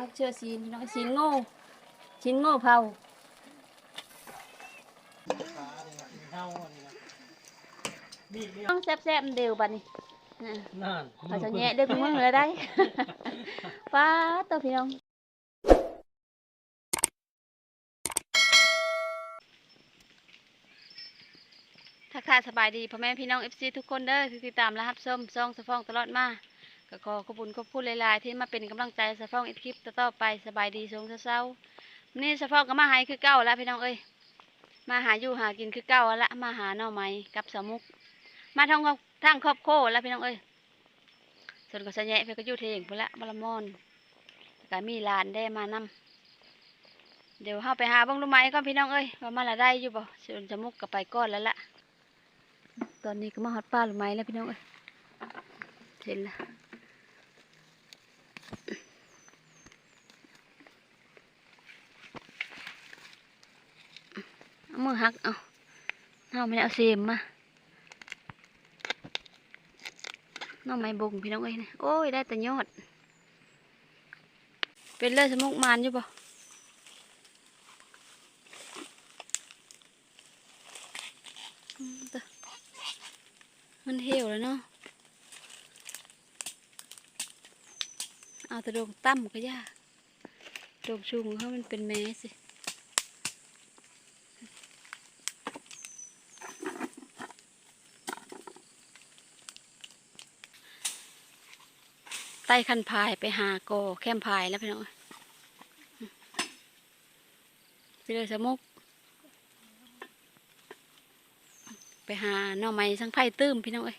มักเชื่อซีนพี่น้องซีนโง่ซีนโง่เผาขาเนี่ยนะเฮาอันนี้นะบีบเดียวต้องแซ่บๆเดียวบัดนี้น่ะนั่นเอาจะแย่เด้อคุณมึงเลยได้ป้าตัวพี่น้องทักทายสบายดีพ่อแม่พี่น้อง FC ทุกคนเด้อที่ติดตามและรับชมซองสะฟองตลอดมา ก็ขอขอบคุณขอบคุณหลายๆ ที่มาเป็นกำลังใจสะฟองอีกคลิปต่อไปสบายดีสงเศร้าๆนี่สะฟองก็มาหายคือเก้าแล้วพี่น้องเอ้ยมาหาอยู่หากินคือเก้าละมาหาหน่อไม้กับสมุก มาทางครอบทางครอบโครัวแล้วพี่น้องเอ้ยส่วนก็สะแยะเพื่อก็อยู่เทงพุ่นละบารมอนก็มีลานได้มานำเดี๋ยวเฮาไปหาบ้างรู้ไหมก่อนพี่น้องเอ้ยว่ามาละได้อยู่บ่ส่วนจมุกก็ไปก้อนแล้วละตอนนี้ก็มาฮอดป้ารู้ไหมแล้วพี่น้องเอ้ยเห็นละ เอามือหักเอาเฮาไม่ได้เอาเสียมมาน้องไม้บงพี่น้องเอ้ยนะโอ้ยได้แต่ยอด เป็นเลยสมุกมานอยู่บ่อืมเด้อมันเหี่ยวแล้วเนาะ เอาแต่ดงตั้มก็ยากดงชุงเขามันเป็นแม่สิไต่คันพายไปหาโกแคมพายแล้วพี่น้องไปเลยสมุก ไปหาหน่อไม้สังไผ่ตื้มพี่น้องเอ้ย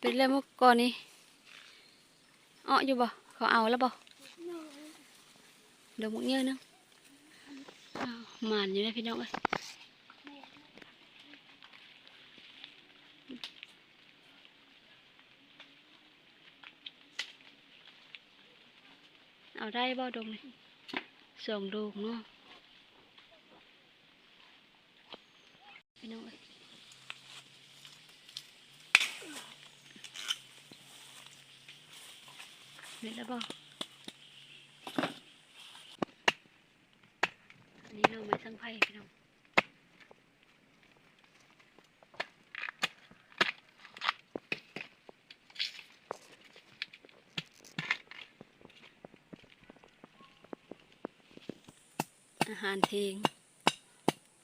เป็นเรื่องมุกก่อนนี้ อ้ออยู่บ่เขาเอาแล้วบ่เดี๋ยวมุกเยอะนึงอ้าวหมานอยู่นะพี่น้องเอ้ยเอาได้บ่ดงนี่ส่งดูกเนาะ พี่น้องเอ้ยเห็ นแล้วบ่อันนี้เราไม้สังไพ่พี่น้องอาหารเทง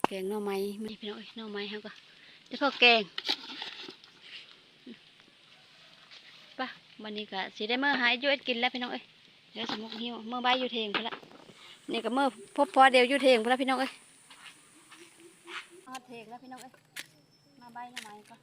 แกงหน่อไม้ไม่พี่น้องเอ้ยหน่อไม้เขาก็เดี๋ยวพอแกงไป่ะ วันนี้ก็สีได้เมื่อหายยุ่เอ็ดกินแล้วพี่น้องเอ้ยเดี๋ยวสมุกหิวเมื่อใบอยู่เทงพุ่นละนี่ก็เมื่อพบพอเดียวยู่เทงพุ่นละพี่น้องเอ้ยเอาเทงแล้วพี่น้องเอ้ยมาใบหน่อไงก็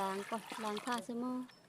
ล้างก่อนล้างผ้าเสมอ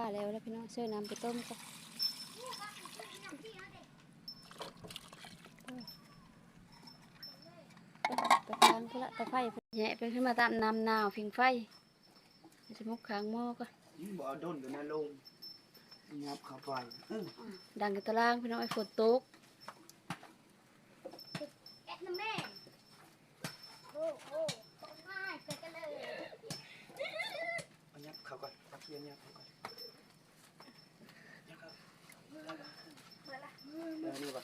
าแล้วแล้วพี่น้องเชื่อน้ำไปต้มก็ไปทางพุ่นละตะไฟแหะไปขึ้นมาตามน้ำหนาวฟิงไฟจะมุกขางหม้อก็บ่เอาดนกันนะลงยับเข้าไปอื้อดังกันตารางพี่น้องไอ้ฝนตกแกะน้ำแม่โอ้โหง่ายไปกันเลย เอายับเข้าก่อนเอาเคียนยับเข้าก่อนยับเข้าเออนี่ป่ะ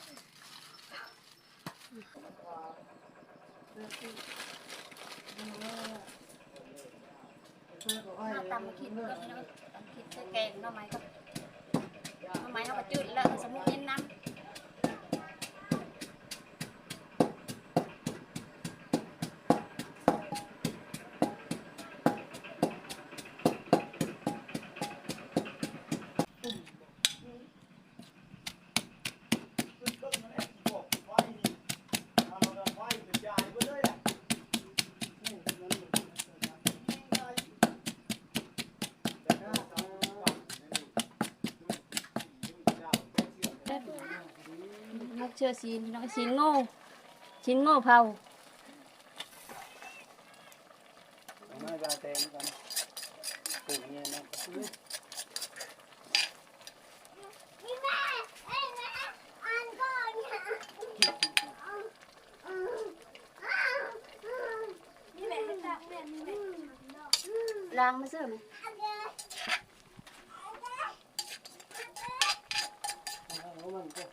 เอาตำมา คิดก็พี่น้องตำคิดแกงน้ำไม้ก็น้ำไม้เขาก็จืด เชื่อซีนพี่น้องซีนโง่ซีนโง่เผาเอามายาแตงกันปลูกเนี่ยนะนี่แม่เอ้ยแม่อ่านก่อนนะนี่แม่ให้ตักแม่นี่แม่ล้างมาเสื้อไหม เอามันก็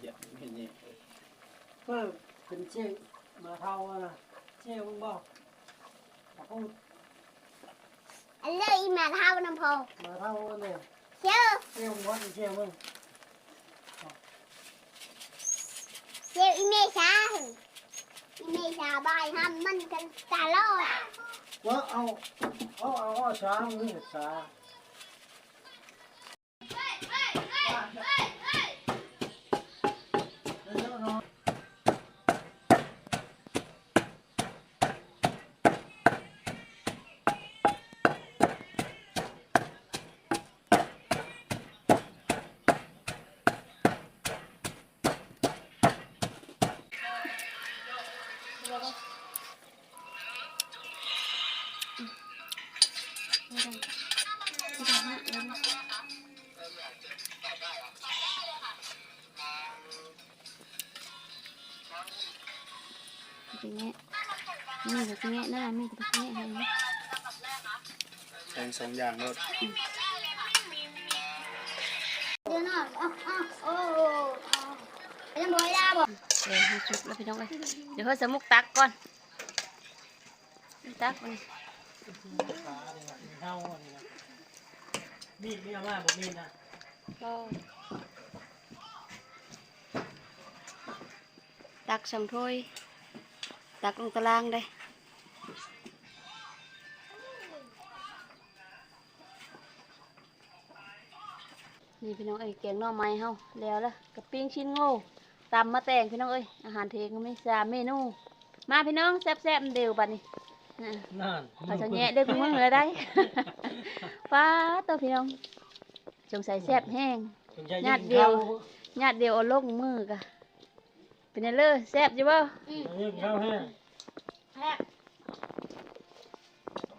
เดี๋ยวเห็นนี่ เพิ่มเป็นเชี่ยมาเท่าอะนะเชี่ยมึงบอกเอาพูดอันเลยแม่เท่าน้ำพอมาเท่าเนี่ยเชื่อเชี่ยมึงวัดเชี่ยมึงเชื่ออีเมชาอีเมชาบายทำมันกันตลอดว่าเอาเอาเอาเอาช้ามึงนี่ช้า เป็นเงี้ยนี่ก็เป็นเงี้ยหน้ามีก็เป็นเงี้ยให้นะแทงส องอย่างรถเดี๋ยวหน่อยอ้าวอ้าวโอ้อ้าวยังบ่ได้บ่เดี๋ยวให้ชุบแล้วพี่น้องเลยเดี๋ยวเขาอันนี้นะมีดมีเอามาบอกมีดนะก็ตักสองถ้วยตักลงตารางได้นี่พี่น้องเอ้ยแกงหน่อไม้เฮาแล้วละกับปิ้งชิ้นโง่ตำมาแต่งพี่น้องเอ้ยอาหารเทงก็ไม่สามเมนู มาพี่น้องแซ่บๆเดียวบัดนี้ น่ะนั่นเขาจะแงะเด้อคุณมึงเลยได้ป้าตัวพี่น้องสงสัยแซ่บแห้งญาติเดียวญาติเดียวเอาลงมือกะเป็นไงเลยแซ่บอยู่บ่ยิ่งเข้าแห้งแซ่บ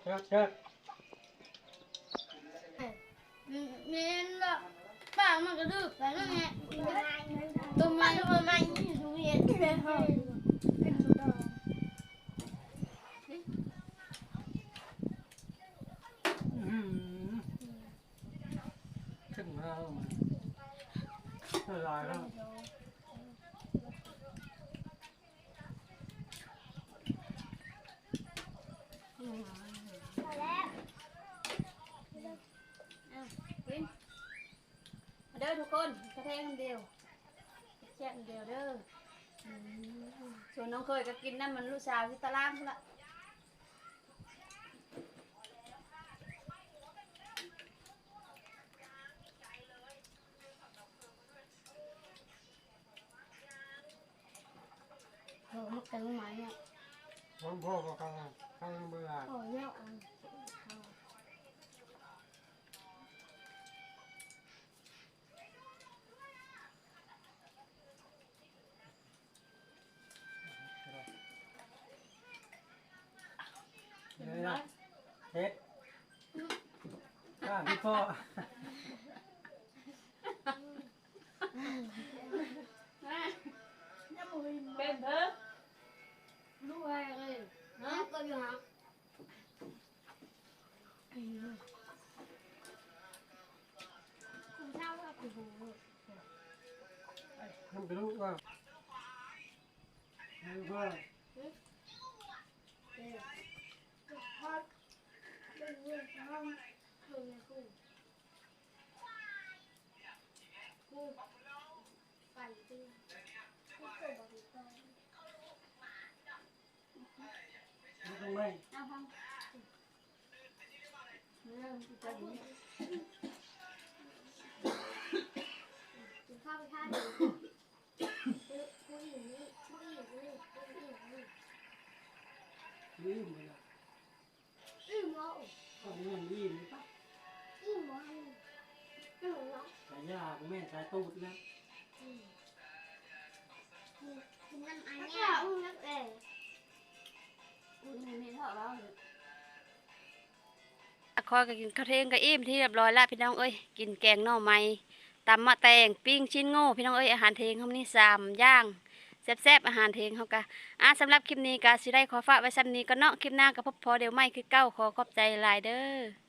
เช็ดเช็ดมีละป้ามันก็ดื้อไปนั่นแหละตัวมันตัวมันอยู่ตรงนี้เลยค่ะ อื้อหือ ขึ้นมาแล้วมันละลายแล้วมาเด้อทุกคนกระเทงเดียวแซ่บเดียวเด้ออืมส่วนน้องเคยก็กินน้ำมันลูกสาวที่ตารางพุ่นละ แต่รู้ไหมเนี่ยน้องพ่อก็ข้างข้าง มันเลยนะเฮ็ดข้าพี่อเป็นเด้อรู้อะไรเลยนะก็อยู่ฮะเช่าว่าคุณหูทำไปรู้ว่าให้พ่อเด็กพอด พ่องห้องลงในคู่คู่ไปตีคู่เกิดบริการไม่ต้องไม่เอาฟังเริ่มจะดีกินข้าวไปข้าวดีคุยอย่างนี้คุยอย่างนี้คุยอย่างนี้ลืมไปละอืมเอาตอนนี้มันยิ้มปะอืมเอาอืมเอาสายยาแม่สายตูดนะอืม คอยก็กินข้าวเทงกับอิ่มที่เรียบร้อยละพี่น้องเอ้ยกินแกงหน่อไม้ตำมะแตงปิ้งชิ้นโง่พี่น้องเอ้ยอาหารเทงเขานี่สามย่างแซ่บๆอาหารเทงเขากะอะสำหรับคลิปนี้กาสิได้ขอฝากไว้ซ้ำนี้ก็เนาะคลิปหน้าก็พบพอเดี๋ยวไม่คือเก้าขอขอบใจหลายเด้อ